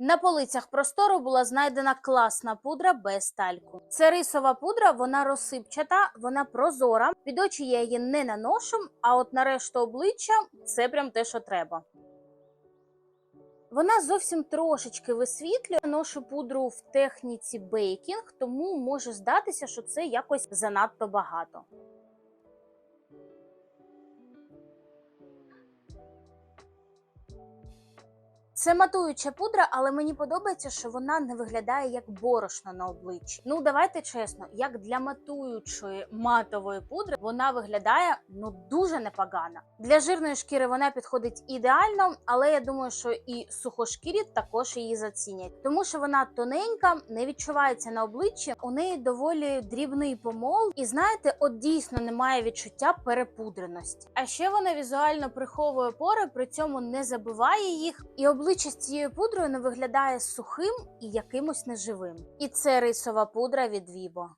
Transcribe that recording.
На полицях простору була знайдена класна пудра без тальку. Це рисова пудра, вона розсипчата, вона прозора. Під очі я її не наношу, а от на решту обличчя це прям те, що треба. Вона зовсім трошечки висвітлює. Ношу пудру в техніці бейкінг, тому може здатися, що це якось занадто багато. Це матуюча пудра, але мені подобається, що вона не виглядає як борошно на обличчі. Ну давайте чесно, як для матуючої матової пудри вона виглядає ну дуже непогано. Для жирної шкіри вона підходить ідеально, але я думаю, що і сухошкірі також її зацінять, тому що вона тоненька, не відчувається на обличчі. У неї доволі дрібний помол, і знаєте, от дійсно немає відчуття перепудреності. А ще вона візуально приховує пори, при цьому не забиває їх, і обличчя з цією пудрою не виглядає сухим і якимось неживим. І це рисова пудра від Vibo.